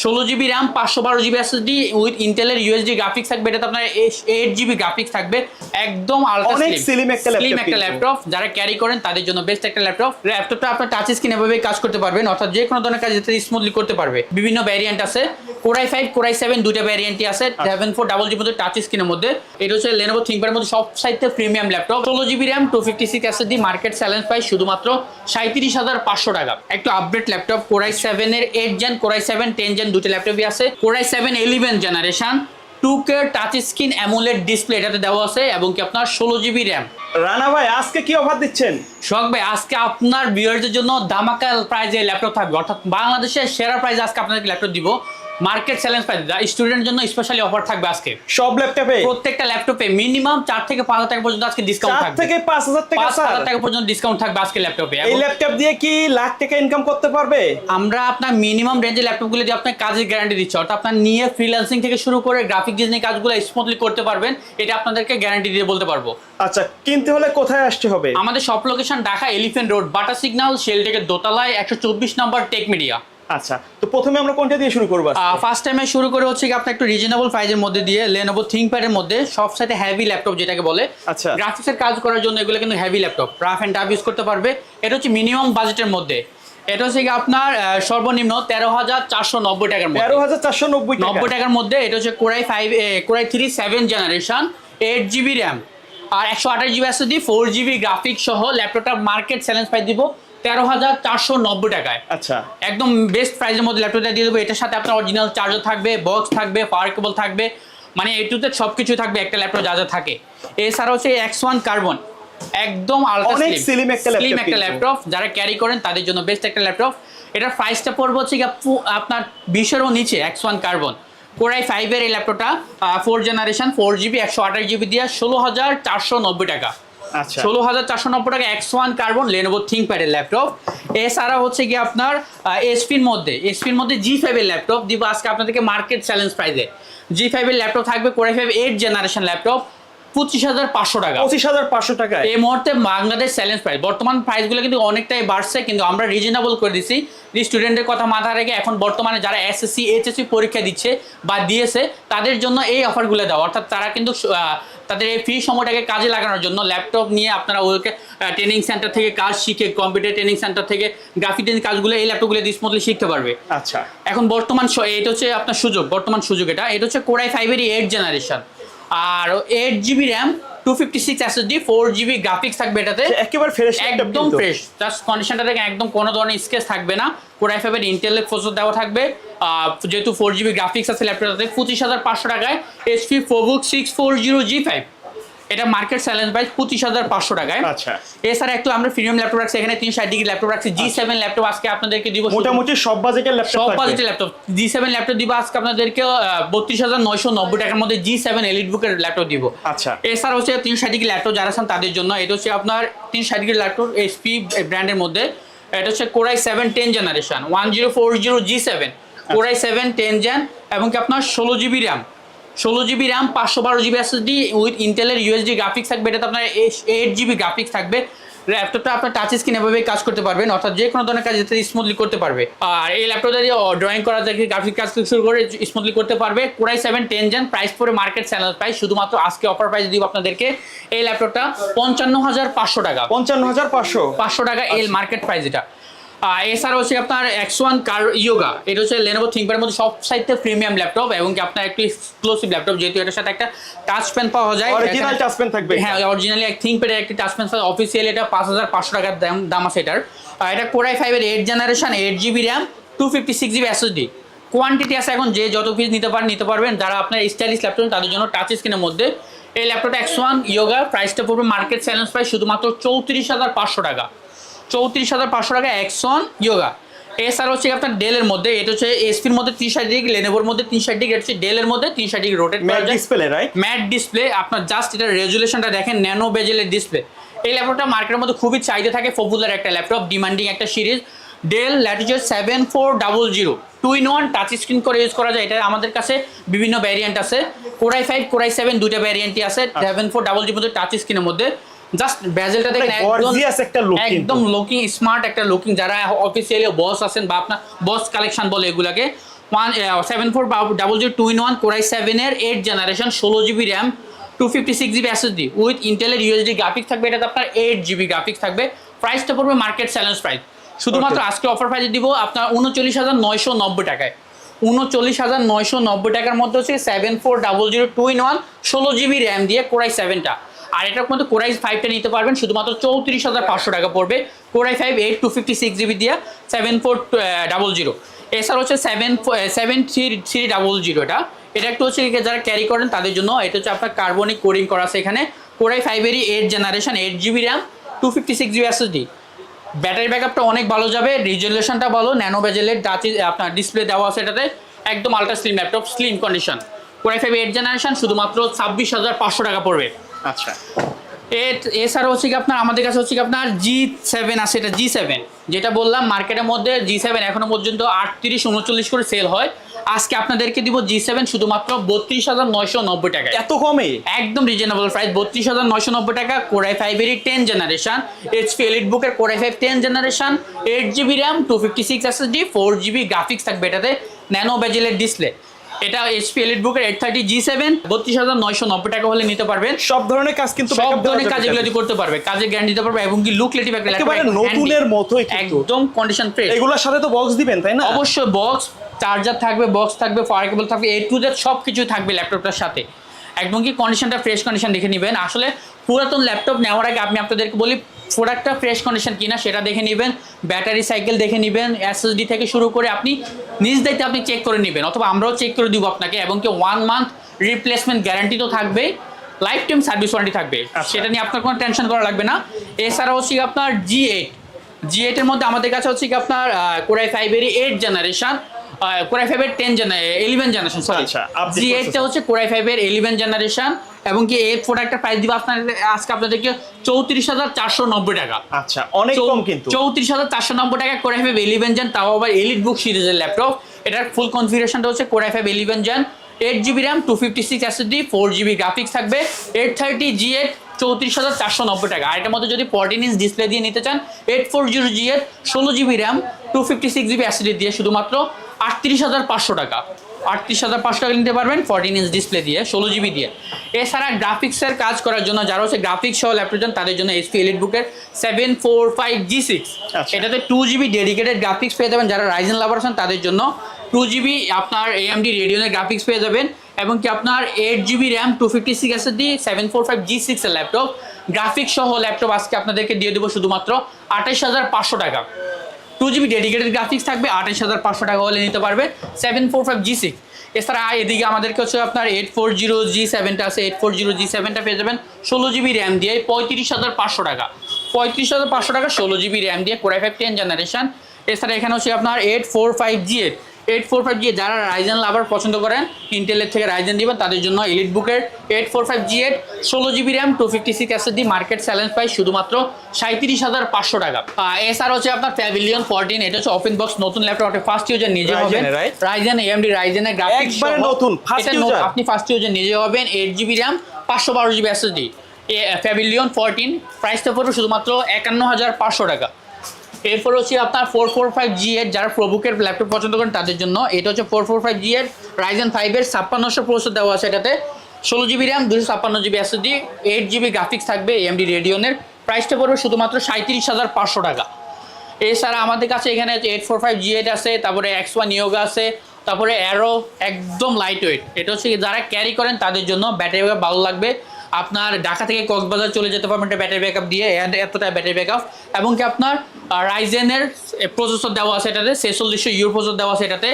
ষোলো GB RAM পাঁচশো বারো জিবি এসএসডি উইথ ইন্টেলের ইউএসডি গ্রাফিক্স থাকবে। এটাতে আপনার এইট জিবি গ্রাফিক্স থাকবে। একদম অনেক slim একটা স্লিম একটা ল্যাপটপ যারা ক্যারি করেন তাদের জন্য বেস্ট একটা ল্যাপটপ ল্যাপটপটা আপনার টাচ স্ক্রিন এভাবে কাজ করতে পারবেন। অর্থাৎ যে কোনো ধরনের কাজ স্মুথলি করতে পারবে। বিভিন্ন ভ্যারিয়েন্ট আছে। কোরাই ফাইভ কোরাই সেভেন দুইটা ভ্যারিয়েন্টই আছে। সেভেন ফোর ডাবল জিবি মধ্যে টাচ স্ক্রিনের মধ্যে। এটা হচ্ছে লেনোভো থিঙ্কপ্যাডের মধ্যে সব সাইডতে প্রিমিয়াম ল্যাপটপ ষোলো GB RAM two fifty six SSD market challenge price শুধুমাত্র সাঁত্রিশ হাজার পাঁচশো টাকা। একটু আপডেট ল্যাপটপ কোরাই সেভেনের eight gen core i seven ten gen দুটো ল্যাপটপই আছে core i seven eleven generation two K touch screen AMOLED display এটাতে দেওয়া আছে এবং কি আপনার ষোলো জিবি র্যাম রানা ভাই আজকে কি অফার দিচ্ছেন? শখ ভাই আজকে আপনার বিয়ার্সের জন্য দামাকাল প্রাইজে ল্যাপটপ থাকবে। অর্থাৎ বাংলাদেশের সেরা প্রাইজে আজকে আপনাদেরকে ল্যাপটপ দিব। মার্কেট চ্যালেঞ্জ প্রাইজ স্টুডেন্টের জন্য স্পেশালি অফার থাকবে আজকে। সব ল্যাপটপে প্রত্যেকটা ল্যাপটপে মিনিমাম চার থেকে পাঁচ হাজার টাকা পর্যন্ত আজকে ডিসকাউন্ট থাকবে। থেকে পাঁচ হাজার টাকা পাঁচ স্যার হাজার টাকা পর্যন্ত ডিসকাউন্ট থাকবে আজকে ল্যাপটপে এই ল্যাপটপ দিয়ে কি লাখ টাকা ইনকাম করতে পারবে? আমরা আপনার মিনিমাম রেঞ্জের ল্যাপটপগুলো দিয়ে আপনার কাজের গ্যারান্টি দিচ্ছি। অর্থাৎ আপনার নিয়ে ফ্রিল্যান্সিং থেকে শুরু করে গ্রাফিক ডিজাইনিং কাজগুলো স্মুথলি করতে পারবেন এটা আপনাদেরকে গ্যারান্টি দিয়ে বলতে পারব। আচ্ছা কিনতে হলে কোথায় আসতে হবে? আমাদের সব location Dhaka Elephant Road Bata signal শেলটেকের দোতলায় একশো চব্বিশ নম্বর টেক মিডিয়া আচ্ছা তো প্রথমে আমরা কোনটা দিয়ে শুরু করব ফার্স্ট টাইমে শুরু করে হচ্ছে কি একটু রিজনেবল প্রাইজের মধ্যে দিয়ে মধ্যে সব সাথে হেভি ল্যাপটপ যেটাকে বলে আচ্ছা। গ্রাফিক্সের কাজ করার জন্য এগুলো কিন্তু heavy laptop rough tough use করতে পারবে। এটা হচ্ছে মিনিমাম বাজেটের মধ্যে। এটা হচ্ছে আপনার সর্বনিম্ন তেরো হাজার চারশো নব্বই টাকার মধ্যে। তেরো হাজার চারশো নব্বই নব্বই টাকার মধ্যে এটা হচ্ছে core i five core i three seven generation eight GB RAM আর একশো আঠাশ GB SSD four GB graphics সহ ল্যাপটপটা মার্কেট চ্যালেঞ্জ প্রাইস দিব। তেরো হাজার চারশো নব্বই টাকায়। আচ্ছা। একদম বেস্ট প্রাইসের মধ্যে ল্যাপটপটা দিয়ে দেবো। এটার সাথে আপনার অরিজিনাল চার্জার থাকবে বক্স থাকবে পাওয়ার কেবল থাকবে মানে এটুতে সব কিছু থাকবে একটা ল্যাপটপ যা যা থাকে। এছাড়া হচ্ছে এক্স ওয়ান কার্বন একদম একটা স্লিম একটা। ল্যাপটপ যারা ক্যারি করেন তাদের জন্য বেস্ট একটা ল্যাপটপ এটার প্রাইসটা পড়বে হচ্ছে আপনার বিশেরও নিচে এক্স ওয়ান কার্বন কোরাই ফাইভের এই ল্যাপটপটা ফোর জেনারেশন ফোর জিবি একশো আঠাশ জিবি দিয়ে ষোলো হাজার চারশো নব্বই টাকা। ষোলো হাজার চারশো নব্বই টাকা এক্স ওয়ান কার্বন লেনোভো থিঙ্কপ্যাডের ল্যাপটপ এছাড়া হচ্ছে কি আপনার এসপির মধ্যে এসপির মধ্যে জি ফাইভের ল্যাপটপ দিব আজকে আপনাদেরকে মার্কেট চ্যালেঞ্জ প্রাইজে জি ফাইভের ল্যাপটপ থাকবে core i five eight generation laptop পঁচিশ হাজার পাঁচশো টাকা। পঁচিশ হাজার পাঁচশো টাকায়। এই মুহূর্তে বাংলাদেশ চ্যালেঞ্জ প্রাইস বর্তমান প্রাইসগুলো কিন্তু অনেকটাই বাড়ছে কিন্তু আমরা রিজনেবল করে দিছি। স্টুডেন্টের কথা মাথায় রেখে এখন বর্তমানে যারা এসএসসি এইচএসসি পরীক্ষা দিচ্ছে বা দিয়েছে তাদের জন্য এই অফারগুলো দেওয়া। অর্থাৎ তারা কিন্তু তাদের এই ফ্রি সময়টাকে কাজে লাগানোর জন্য ল্যাপটপ নিয়ে আপনারা ওদেরকে ট্রেনিং সেন্টার থেকে কাজ শিখে কম্পিউটার ট্রেনিং সেন্টার থেকে গ্রাফিক ডিজাইন কাজগুলো এই ল্যাপটপগুলো স্মুথলি শিখতে পারবে। আচ্ছা। এখন বর্তমান এটা হচ্ছে আপনার সুযোগ বর্তমান সুযোগ এটা। এটা হচ্ছে কোরাই ফাইভেরই এইট জেনারেশন আর eight GB RAM two fifty six SSD four GB graphics থাকবে এটাতে। একেবারে ফ্রেশ একদম ফ্রেশ জাস্ট কন্ডিশনটা দেখে একদম কোনো ধরনের স্কেচ থাকবে না। কোরাই ফাইভের ইন্টেল ফোসর দেওয়া থাকবে। যেহেতু ফোর জিবি গ্রাফিক্স আছে ল্যাপটপটাতে পঁচিশ হাজার পাঁচশো টাকায় HP ProBook six four zero G five এটা মার্কেট চ্যালেঞ্জ প্রাইস পঁচিশ হাজার পাঁচশো টাকায়। আচ্ছা। এছাড়া একটু আমরা প্রিমিয়াম ল্যাপটপ রাখছি এখানে তিন ষাট ডিগ্রি ল্যাপটপ রাখছি জি সেভেন ল্যাপটপ আজকে আপনাদেরকে দিব মোটামুটি সব বাজেটের ল্যাপটপ সব বাজেটের ল্যাপটপ জি সেভেন ল্যাপটপ দিব আজকে আপনাদেরকে বত্রিশ হাজার নয়শো নব্বই টাকার মধ্যে জি সেভেন এলিট বুকের ল্যাপটপ দিব। আচ্ছা। এছাড়া হচ্ছে তিন ষাট ডিগ্রি ল্যাপটপ যারা আছেন তাদের জন্য এটা হচ্ছে আপনার তিন ষাট ডিগ্রি ল্যাপটপ এইচপি ব্র্যান্ডের মধ্যে। এটা হচ্ছে core i seven ten generation one zero four zero G seven core i seven ten gen এবং কি আপনার ষোলো জিবি র্যাম ষোলো জিবি র্যাম পাঁচশো বারো জিবি এসএসডি উইথ ইন্টেলের ইউএসডি গ্রাফিক্স থাকবে। এটাতে আপনার এইট জিবি গ্রাফিক্স থাকবে। ল্যাপটপটা আপনার টাচ স্ক্রিন এভাবে কাজ করতে পারবেন অর্থাৎ যে কোনো ধরনের কাজ যাতে স্মুথলি করতে পারবে। আর এই ল্যাপটপটা দিয়ে ড্রয়িং করা থেকে গ্রাফিক কাজ শুরু করে স্মুথলি করতে পারবে। Core i seven ten gen price পরে মার্কেট চ্যানেল প্রাইস শুধুমাত্র আজকে অফার প্রাইস দিব আপনাদেরকে। এই ল্যাপটপটা পঞ্চান্ন হাজার পাঁচশো টাকা। পঞ্চান্ন হাজার পাঁচশো। পাঁচশো টাকা এল মার্কেট প্রাইস এটা। এছাড়া হচ্ছে আপনার এক্স ওয়ান কার ইয়োগা এটা হচ্ছে লেনোভো থিঙ্কপ্যাডের মধ্যে সব সাইডতে প্রিমিয়াম ল্যাপটপ এবং কি আপনার একটি এক্সক্লুসিভ ল্যাপটপ যেহেতু এটার সাথে একটা টাচ পেন পাওয়া যায় অরিজিনাল টাচ পেন থাকবে। হ্যাঁ অরিজিনালি এক থিঙ্কপ্যাডের একটি টাচ পেন অফিসিয়ালি এটা পাঁচ হাজার পাঁচশো টাকার দাম দাম আছে এটার। এটা কোরাই ফাইভের eight generation eight GB RAM two fifty six GB SSD quantity আছে এখন যে যত পিস নিতে পারেন নিতে পারবেন যারা আপনার স্টাইলিশ ল্যাপটপ তাদের জন্য টাচ স্ক্রিনের মধ্যে। এই ল্যাপটপটা এক্স ওয়ান ইয়োগা প্রাইসটা পড়বে মার্কেট চ্যালেঞ্জ প্রাইস শুধুমাত্র চৌত্রিশ হাজার পাঁচশো টাকা। চৌত্রিশ হাজার পাঁচশো টাকা ওয়ান ইয়োগা এছাড়া হচ্ছে আপনার ডেলের মধ্যে এটা হচ্ছে এসপির মধ্যে তিন ষাট ডিগ্রি লেনেভোর মধ্যে তিন ষাট ডিগ্রি হচ্ছে ডেলের মধ্যে তিন ষাট degree rotate matte display right matte display আপনার জাস্ট এটা রেজুলেশনটা দেখেন ন্যানো বেজেলের ডিসপ্লে এই ল্যাপটপটা মার্কেটের মধ্যে খুবই চাহিদা থাকে পপুলার একটা ল্যাপটপ ডিমান্ডিং একটা series Dell Latitude seven four double zero two in one touch screen করে ইউজ করা যায়। এটা আমাদের কাছে বিভিন্ন ভ্যারিয়েন্ট আছে। কোরাই ফাইভ কোরাই সেভেন দুইটা ভ্যারিয়েন্টই আছে। সেভেন ফোর ডাবল জিরোর মধ্যে টাচ স্ক্রিনের মধ্যে। জাস্ট বেজেলটা দেখেন একদম একটা look একদম লুকিং স্মার্ট একটা লুকিং যারা অফিসিয়ালি বস আছেন বা আপনার বস কালেকশন বলে এগুলাকে one seven four double zero two in one core i সেভেনের এইট জেনারেশন ষোলো GB RAM two fifty six GB SSD with ইন্টেলের ইউএসডি গ্রাফিক্স থাকবে এটাতে আপনার এইট জিবি গ্রাফিক্স থাকবে। প্রাইসটা পড়বে মার্কেট চ্যালেঞ্জ প্রাইস শুধুমাত্র আজকে অফার প্রাইসে দিব আপনার উনচল্লিশ হাজার নয়শো নব্বই টাকায়। উনচল্লিশ হাজার নয়শো নব্বই টাকার মধ্যে হচ্ছে seven four double zero two in one ষোলো জিবি র্যাম দিয়ে কোরাই সেভেনটা আর এটার মধ্যে কোরাই ফাইভটা নিতে পারবেন। শুধুমাত্র চৌত্রিশ হাজার পাঁচশো টাকা পড়বে। Core i five eight two fifty six GB দিয়ে সেভেন ফোর ডাবল জিরো এছাড়া হচ্ছে seven seven three three double zero এটা। এটা একটু হচ্ছে যারা ক্যারি করেন তাদের জন্য এটা হচ্ছে আপনার কার্বনিক কোডিং করা আছে এখানে। Core i ফাইভেরই eight generation eight GB RAM two fifty six GB SSD battery ব্যাকআপটা অনেক ভালো যাবে রিজলিউশনটা ভালো ন্যানো বেজেলের টাচ আপনার ডিসপ্লে দেওয়া আছে এটাতে। একদম ultra slim laptop slim condition core i five eight generation শুধুমাত্র ছাব্বিশ হাজার পাঁচশো টাকা পড়বে। আচ্ছা। এছাড়া হচ্ছে কি আপনার আমাদের কাছে হচ্ছে কি আপনার জি সেভেন আছে এটা জি সেভেন যেটা বললাম মার্কেটের মধ্যে জি সেভেন এখনও পর্যন্ত আটত্রিশ উনচল্লিশ করে সেল হয়। আজকে আপনাদেরকে দিব জি সেভেন শুধুমাত্র বত্রিশ হাজার নয়শো নব্বই টাকায় এত কমে? একদম রিজনেবল প্রাইস বত্রিশ হাজার নয়শো নব্বই টাকা কোরাই ফাইভেরই টেন জেনারেশন এইচপি এলিট বুকের core i five ten generation eight GB RAM two fifty six SSD four GB graphics থাকবে এটাতে। ন্যানো বেজেলের ডিসপ্লে এটা এইচপি এলিট বুকের এইট থার্টি জি সেভেন বত্রিশ হাজার নয়শো নব্বই টাকা হলে নিতে পারবেন। সব ধরনের কাজ কিন্তু সব ধরনের কাজ এগুলো করতে পারবে কাজের গ্যারান্টি দিতে পারবে এবং কি লুক লেটিভ একটা একেবারে নতুনের মতোই। একদম কন্ডিশন ফ্রেশ এগুলোর সাথে তো বক্স দিবেন তাই না? অবশ্যই বক্স চার্জার থাকবে বক্স থাকবে পাওয়ার কেবল থাকবে এ টু জেড সব কিছু থাকবে ল্যাপটপটার সাথে। একদম কি কন্ডিশনটা ফ্রেশ কন্ডিশন দেখে নেবেন। আসলে পুরাতন ল্যাপটপ নেওয়ার আগে আমি আপনাদেরকে বলি প্রোডাক্টটা ফ্রেশ কন্ডিশন কিনা সেটা দেখে নেবেন ব্যাটারি সাইকেল দেখে নেবেন এসএসডি থেকে শুরু করে আপনি নিজ দায়িত্বে আপনি চেক করে নেবেন অথবা আমরাও চেক করে দিব আপনাকে এবং কি ওয়ান মান্থ রিপ্লেসমেন্ট গ্যারান্টি তো থাকবে লাইফ টাইম সার্ভিস ওয়ারেন্টি থাকবে। সেটা নিয়ে আপনার কোনো টেনশন করা লাগবে না এছাড়া হচ্ছে আপনার জি এইট জি এইটের মধ্যে আমাদের কাছে হচ্ছে কি আপনার কোরাই ফাইভেরই এইট জেনারেশন কোরাই ফাইভের ten eleven generation sorry G এইটটা হচ্ছে কোরাই ফাইভের ইলেভেন জেনারেশন এবং কি এই প্রোডাক্টের প্রাইস দিব আপনার আজকে আপনাদেরকে চৌত্রিশ হাজার চারশো নব্বই টাকা। আচ্ছা অনেক কম কিন্তু। চৌত্রিশ হাজার চারশো নব্বই টাকা কোরাই ফাইভ ইলেভেন জেন তাও আবার এলিট বুক সিরিজের ল্যাপটপ এটার ফুল কনফিগারেশনটা হচ্ছে core i five eleven gen eight GB RAM two fifty six SSD four GB graphics থাকবে। এইট থার্টি জি এইট চৌত্রিশ হাজার চারশো নব্বই টাকা। আর এটার মধ্যে যদি ফোরটিন ইঞ্চ ডিসপ্লে দিয়ে নিতে চান eight four zero G eight ষোলো GB RAM two fifty six GB SSD দিয়ে শুধুমাত্র আটত্রিশ হাজার পাঁচশো টাকা। আটত্রিশ হাজার পাঁচশো টাকা নিতে পারবেন ফোরটিন ইঞ্চ ডিসপ্লে দিয়ে ষোলো জিবি দিয়ে। এছাড়া গ্রাফিক্সের কাজ করার জন্য যারা হচ্ছে গ্রাফিক্স সহ ল্যাপটপ তাদের জন্য এইচপি এলিট বুকের seven four five G six. এটাতে টু জিবি ডেডিকেটেড গ্রাফিক্স পেয়ে যাবেন। যারা রাইজেন লাভার আছেন তাদের জন্য টু জিবি আপনার এএমডি রেডিওনের গ্রাফিক্স পেয়ে যাবেন এবং কি আপনার eight GB RAM two fifty six SSD seven four five G সিক্সের ল্যাপটপ গ্রাফিক্স সহ ল্যাপটপ আজকে আপনাদেরকে দিয়ে দেবো শুধুমাত্র আঠাইশ হাজার পাঁচশো টাকা। টু জিবি ডেডিকেটেড গ্রাফিক্স থাকবে আঠাইশ হাজার পাঁচশো টাকা হলে নিতে পারবে seven four five G six এছাড়া এদিকে আমাদেরকে হচ্ছে আপনার এইট ফোর জিরো জি সেভেনটা আছে এইট ফোর জিরো জি সেভেনটা পেয়ে যাবেন, ষোলো জিবি র্যাম দিয়ে পঁয়ত্রিশ হাজার পাঁচশো টাকা। পঁয়ত্রিশ হাজার পাঁচশো টাকা ষোলো জিবি র্যাম দিয়ে core i five ten generation এছাড়া এখানে হচ্ছে আপনার eight four five G eight eight four five G যারা রাইজেন লাভার পছন্দ করেন ইন্টেলের থেকে রাইজেন দিবেন তাদের জন্য এলিট বুকের eight four five G eight ষোলো GB RAM two fifty six SSD market challenge price শুধুমাত্র সাঁত্রিশ হাজার পাঁচশো টাকা আহ, এছাড়া হচ্ছে আপনার প্যাভিলিয়ন ফোরটিন এটা হচ্ছে ওপেন বক্স নতুন ল্যাপটপ ফার্স্ট ইউজার নিজে হবেন? রাইজেন এএমডি রাইজেনের গ্রাফিক্স নতুন? আপনি ফার্স্ট ইউজার নিজে হবেন এইট জিবি র্যাম পাঁচশো বারো জিবি এসএসডি প্যাভিলিয়ন ফোরটিন প্রাইসটা পড়বে শুধুমাত্র একান্ন হাজার পাঁচশো টাকা এরপর হচ্ছে আপনার ফোর ফোর ফাইভ জি এর যারা প্রবুকের ল্যাপটপ পছন্দ করেন তাদের জন্য, এটা হচ্ছে ফোর ফোর ফাইভ জি এর রাইজেন ফাইভের ছাপ্পান্নশো প্রসেসর দেওয়া আছে এটাতে। ষোলো জিবি র্যাম দুশো ছাপ্পান্ন GB SSD eight GB graphics থাকবে এমডি রেডিওনের প্রাইসটা পড়বে শুধুমাত্র সাঁত্রিশ হাজার পাঁচশো টাকা। এছাড়া আমাদের কাছে এখানে eight four five G eight আছে, তারপরে এক্স ওয়ান ইয়োগা আছে, তারপরে অ্যারো একদম লাইট ওয়েট এটা হচ্ছে যারা ক্যারি করেন তাদের জন্য ব্যাটারি ভালো লাগবে। আপনার ঢাকা থেকে কক্সবাজার চলে যেতে পারবেন একটা ব্যাটারি ব্যাকআপ দিয়ে এতটা ব্যাটারি ব্যাকআপ এবং কি আপনার রাইজেনের প্রসেসর দেওয়া আছে এটাতে ছেচল্লিশশো ইউর প্রসেসর দেওয়া আছে এটাতে।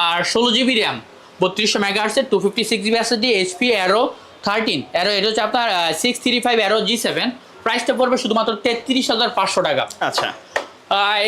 আর ষোলো জিবি র্যাম বত্রিশশো মেগা আর্সের two fifty six GB SSD HP Aero thirteen Aero এটা হচ্ছে আপনার six three five Aero G seven প্রাইসটা পড়বে শুধুমাত্র তেত্রিশ হাজার পাঁচশো টাকা। আচ্ছা।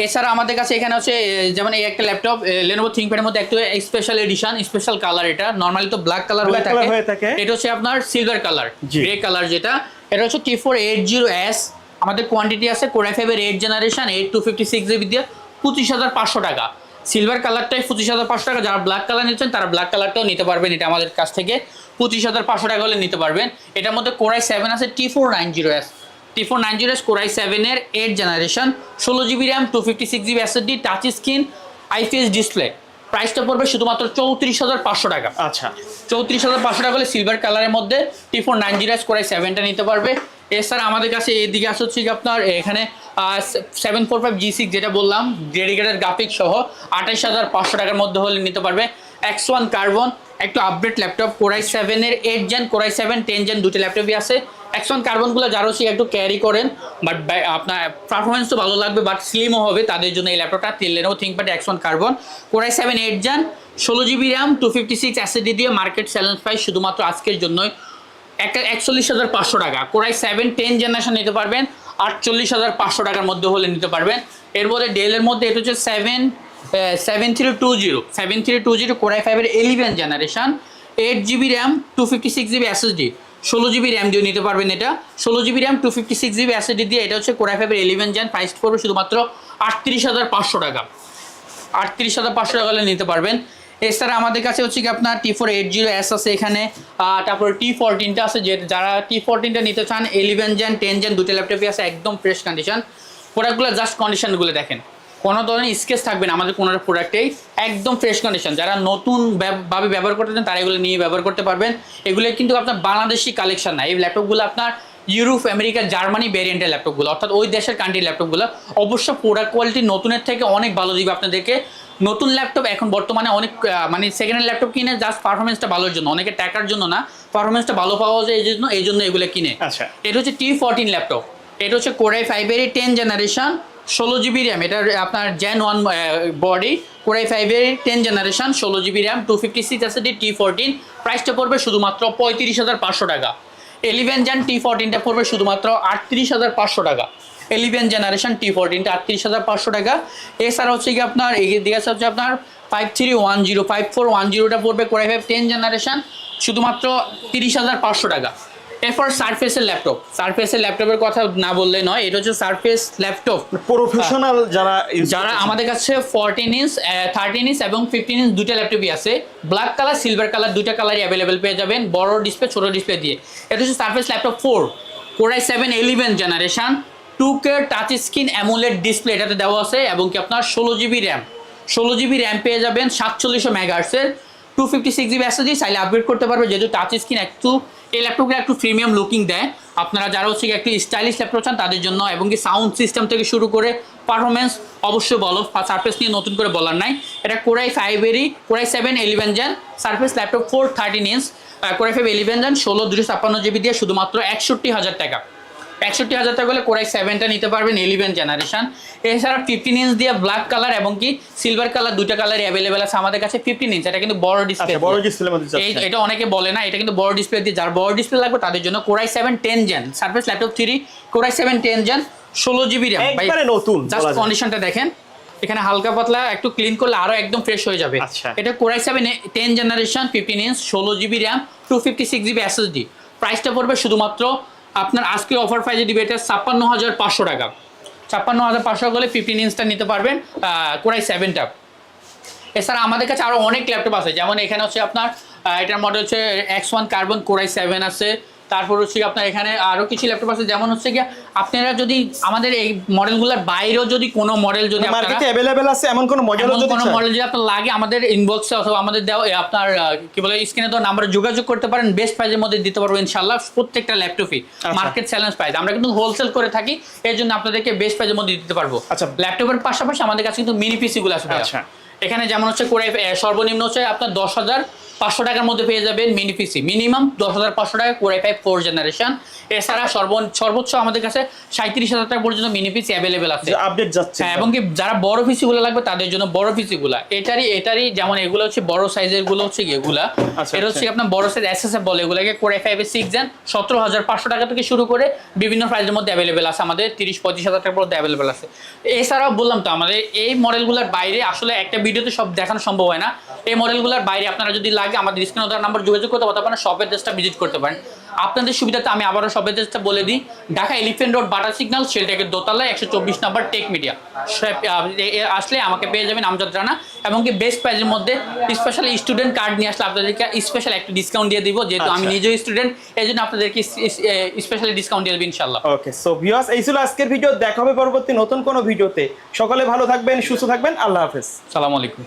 এছাড়া আমাদের কাছে এখানে হচ্ছে যেমন এই একটা ল্যাপটপ লেনোভো থিঙ্কপ্যাডের মধ্যে একটু স্পেশাল এডিশন স্পেশাল কালার এটা। নর্মালি তো ব্ল্যাক কালার হয়ে থাকে। এটা হচ্ছে আপনার সিলভার কালার গ্রে কালার যেটা। এটা হচ্ছে T four eight zero S আমাদের কোয়ান্টিটি আছে কোরাই ফাইভের eight generation eight two fifty six GB দিয়ে পঁচিশ হাজার পাঁচশো টাকা। সিলভার কালারটাই পঁচিশ হাজার পাঁচশো টাকা। যারা ব্ল্যাক কালার নিচ্ছেন তারা ব্ল্যাক কালারটাও নিতে পারবেন এটা আমাদের কাছ থেকে। পঁচিশ হাজার পাঁচশো টাকা হলে নিতে পারবেন। এটার মধ্যে কোরাই সেভেন আছে T four nine zero S T four nine zero Core i সেভেনের এইট জেনারেশন ষোলো GB RAM two fifty six GB SSD touch screen IPS display প্রাইসটা পড়বে শুধুমাত্র চৌত্রিশ হাজার পাঁচশো টাকা। আচ্ছা। চৌত্রিশ হাজার পাঁচশো টাকা হলে সিলভার কালারের মধ্যে T four nine zero Core i সেভেনটা নিতে পারবে। এছাড়া আমাদের কাছে এদিকে আসে হচ্ছে আপনার এখানে seven four five G six যেটা বললাম ডেডিকেটেড গ্রাফিক সহ আঠাইশ হাজার পাঁচশো টাকার মধ্যে হলে নিতে পারবে। এক্স ওয়ান কার্বন একটু আপডেট ল্যাপটপ কোরাই সেভেনের eight gen Core i seven ten gen দুটো ল্যাপটপই আছে। ওয়ান কার্বনগুলো যারা হচ্ছে একটু ক্যারি করেন বাট আপনার পারফরমেন্স তো ভালো লাগবে বাট স্লিমও হবে, তাদের জন্য এই ল্যাপটপটা Lenovo ThinkPad one carbon Core i seven eight gen ষোলো GB RAM two fifty six SSD দিয়ে মার্কেট চ্যালেঞ্জ প্রাইস শুধুমাত্র আজকের জন্যই। একটা একচল্লিশ হাজার পাঁচশো টাকা। কোরাই সেভেন টেন জেনারেশন নিতে পারবেন, আটচল্লিশ হাজার পাঁচশো টাকার মধ্যে হলে নিতে পারবেন। এর মধ্যে ডেলের মধ্যে এটা হচ্ছে seven seven three two zero seven three two zero Core i ফাইভের eleven generation eight GB RAM two fifty six GB SSD ষোলো জিবি র্যাম দিয়ে নিতে পারবেন এটা। ষোলো GB RAM two fifty six GB SSD দিয়ে, এটা হচ্ছে কোরাই ফাইভের এলিভেন জেন প্রাইস পড়বে শুধুমাত্র আটত্রিশ হাজার পাঁচশো টাকা। আটত্রিশ হাজার পাঁচশো টাকা নিতে পারবেন। এছাড়া আমাদের কাছে হচ্ছে কি আপনার T four eight zero S আছে এখানে। তারপরে টি ফোরটিনটা আছে, যে যারা টি ফোরটিনটা নিতে চান ইলেভেন জেন টেন জেন দুটো ল্যাপটপই আছে, একদম ফ্রেশ কন্ডিশন প্রোডাক্টগুলো জাস্ট কন্ডিশনগুলো দেখেন। কোনো ধরনের স্কেচ থাকবে না আমাদের কোনো প্রোডাক্টেই একদম ফ্রেশ কন্ডিশন যারা নতুন ভাবে ব্যবহার করতে চান তারা এগুলো নিয়ে ব্যবহার করতে পারবেন। এগুলো কিন্তু আপনার বাংলাদেশি কালেকশন না। এই ল্যাপটপগুলো আপনার ইউরোপ আমেরিকা জার্মানি ভ্যারিয়েন্টের ল্যাপটপগুলো অর্থাৎ ওই দেশের কান্ট্রির ল্যাপটপগুলো অবশ্য প্রোডাক্ট কোয়ালিটি নতুনের থেকে অনেক ভালো দিবে আপনাদেরকে। নতুন ল্যাপটপ এখন বর্তমানে অনেক মানে সেকেন্ড হ্যান্ড ল্যাপটপ কিনে জাস্ট পারফরমেন্সটা ভালোর জন্য। অনেকে টাকার জন্য না। পারফরমেন্সটা ভালো পাওয়া যায় এই জন্য এই জন্য এগুলো কিনে। আচ্ছা। এটা হচ্ছে টি ফোরটিন ল্যাপটপ এটা হচ্ছে কোরাই ফাইভেরই টেন জেনারেশন ষোলো জিবি র্যাম এটা আপনার gen one body Core i ফাইভের টেন জেনারেশন ষোলো GB RAM two fifty six আছে টি ফোরটিন প্রাইসটা পড়বে শুধুমাত্র পঁয়ত্রিশ হাজার পাঁচশো টাকা। এলিভেন জেন টি ফোরটিনটা পড়বে শুধুমাত্র আটত্রিশ হাজার পাঁচশো টাকা। এলিভেন জেনারেশন টি ফোরটিনটা আটত্রিশ হাজার পাঁচশো টাকা। এছাড়া হচ্ছে কি আপনার এগিয়ে দিকে আছে হচ্ছে আপনার five three one zero five four one জিরোটা পড়বে কোরাই ফাইভ টেন জেনারেশন শুধুমাত্র তিরিশ হাজার পাঁচশো টাকা। এরপর সারফেসের ল্যাপটপ সারফেসের ল্যাপটপের কথা না বললে নয় এটা হচ্ছে সারফেস ল্যাপটপ প্রফেশনাল যারা যারা আমাদের কাছে ফোরটিন ইঞ্চ থার্টিন ইঞ্চ এবং ফিফটিন ইঞ্চ দুটো ল্যাপটপই আছে। ব্ল্যাক কালার সিলভার কালার দুইটা কালারই অ্যাভেলেবেল পেয়ে যাবেন। বড় ডিসপ্লে ছোট ডিসপ্লে দিয়ে। এটা হচ্ছে Surface laptop four Core i seven eleven generation two K touch screen AMOLED display এটাতে দেওয়া আছে এবং কি আপনার ষোলো জিবি র্যাম ষোলো জিবি র্যাম পেয়ে যাবেন সাতচল্লিশশো মেগাহার্সের two fifty six GB SSD চাইলে আপগ্রেড করতে পারবে, যেহেতু টাচ স্ক্রিন একটু, এই ল্যাপটপটা একটু প্রিমিয়াম লুকিং দেয়। আপনারা যারা হচ্ছে একটু স্টাইলিশ ল্যাপটপ চান, তাদের জন্য এবং কি সাউন্ড সিস্টেম থেকে শুরু করে পারফরমেন্স অবশ্যই বলো। সার্ফেস নিয়ে নতুন করে বলার নাই। এটা core i ফাইভেরই Core i seven eleven gen Surface laptop four thirteen inch Core i five eleven gen ষোলো দুশো ছাপ্পান্ন জিবি দিয়ে শুধুমাত্র একষট্টি হাজার টাকা। একষট্টি হাজার টাকা হলে কোরাই সেভেনটা নিতে পারবেন ইলেভেন জেনারেশন এছাড়া ফিফটিন ইঞ্চ দিয়ে ব্ল্যাক কালার এবং কি সিলভার কালার দুইটা কালার অ্যাভেলেবেল আছে আমাদের কাছে ফিফটিন ইঞ্চ এটা কিন্তু বড় ডিসপ্লে আচ্ছা বড় এই এটা অনেকে বলে না এটা কিন্তু বড় ডিসপ্লে দিয়ে যার বড় ডিসপ্লে লাগবে তাদের জন্য Core i seven ten gen Surface laptop three Core i seven ten gen ষোলো জিবি র্যাম নতুন জাস্ট কন্ডিশনটা দেখেন এখানে হালকা পাতলা একটু ক্লিন করলে আরও একদম ফ্রেশ হয়ে যাবে। আচ্ছা। এটা Core i seven ten generation fifteen inch ষোলো GB RAM two fifty six GB SSD প্রাইসটা পড়বে শুধুমাত্র আপনার আজকে অফার প্রাইজে দিবে এটা ছাপ্পান্ন হাজার পাঁচশো টাকা। ছাপ্পান্ন হাজার পাঁচশো টাকা হলে ফিফটিন ইঞ্চটা নিতে পারবেন কোরাই সেভেনটা এছাড়া আমাদের কাছে আরও অনেক ল্যাপটপ আছে, যেমন এখানে হচ্ছে আপনার এটার মডেল হচ্ছে X one carbon Core i seven আছে তারপর হচ্ছে আপনার এখানে আরও কিছু ল্যাপটপ আছে যেমন হচ্ছে কি আপনারা যদি আমাদের এই মডেলগুলোর বাইরেও যদি কোনো মডেল যদি মার্কেটে অ্যাভেলেবেল আছে এমন কোন মডেল যদি কোনো মডেল যদি আপনার লাগে আমাদের ইনবক্সে অথবা আমাদের দেওয়া আপনার কি বলে স্ক্রিনে তো নাম্বারে যোগাযোগ করতে পারেন বেস্ট প্রাইজের মধ্যে দিতে পারব ইনশাল্লাহ প্রত্যেকটা ল্যাপটপই মার্কেট চ্যালেঞ্জ প্রাইস আমরা কিন্তু হোলসেল করে থাকি এর জন্য আপনাদেরকে বেস্ট প্রাইজের মধ্যে দিতে পারব আচ্ছা। ল্যাপটপের পাশাপাশি আমাদের কাছে কিন্তু মিনি পিসি গুলো আছে। আচ্ছা। এখানে যেমন হচ্ছে করে সর্বনিম্ন হচ্ছে আপনার দশ হাজার পাঁচশো টাকার মধ্যে পেয়ে যাবেন মিনি পিসি মিনিমাম দশ হাজার পাঁচশো টাকা কোরাই ফাইভ ফোর জেনারেশন এছাড়া সর্ব সর্বোচ্চ আমাদের কাছে সাঁত্রিশ হাজার টাকা পর্যন্ত মিনি পিসি অ্যাভেলেবেল আছে। আপডেট যাচ্ছে। হ্যাঁ এবং কি যারা বড় পিসি গুলো লাগবে তাদের জন্য বড় পিসি গুলা। এটারই এটারই যেমন এগুলো হচ্ছে বড় সাইজেরগুলো হচ্ছে এগুলা? আচ্ছা, এটা হচ্ছে আপনার বড় সাইজ এসএসএফ বলে। এগুলোকে কোরে ফাইভ সিক্স জেন সতেরো হাজার পাঁচশো টাকা থেকে শুরু করে বিভিন্ন প্রাইজের মধ্যে অ্যাভেলেবেল আছে। আমাদের তিরিশ পঁচিশ হাজার টাকার মধ্যে অ্যাভেলেবেল আছে। এছাড়াও বললাম তো আমাদের এই মডেলগুলোর বাইরে আসলে একটা ভিডিওতে সব দেখানো সম্ভব হয় না। এই মডেলগুলোর বাইরে আপনারা যদি লাগে আমাদের স্ক্রিনে দেওয়ার নাম্বার যোগাযোগ করতে পারেন আপনারা শপের ড্রেসটা ভিজিট করতে পারেন। আপনাদের সুবিধাতে আমি আবারও শপের ড্রেসটা বলে দিই। ঢাকা এলিফেন্ট রোড বাটার সিগন্যাল সেলটেকের দোতলায় একশো চব্বিশ নাম্বার টেক মিডিয়া আসলে আমাকে পেয়ে যাবেন আমজাদ রানা এবং কি বেস্ট প্রাইজের মধ্যে স্পেশাল স্টুডেন্ট কার্ড নিয়ে আসলে আপনাদেরকে স্পেশাল একটা ডিসকাউন্ট দিয়ে দিব যেহেতু আমি আচ্ছা। নিজেও স্টুডেন্ট এই জন্য আপনাদেরকে স্পেশালি ডিসকাউন্ট দিয়ে দেবো ইনশাল্লাহ ওকে সো ভিউয়ার্স এই ছিল আজকের ভিডিও দেখা হবে পরবর্তী নতুন কোনো ভিডিওতে সকলে ভালো থাকবেন সুস্থ থাকবেন আল্লাহ হাফেজ। সালাম আলাইকুম।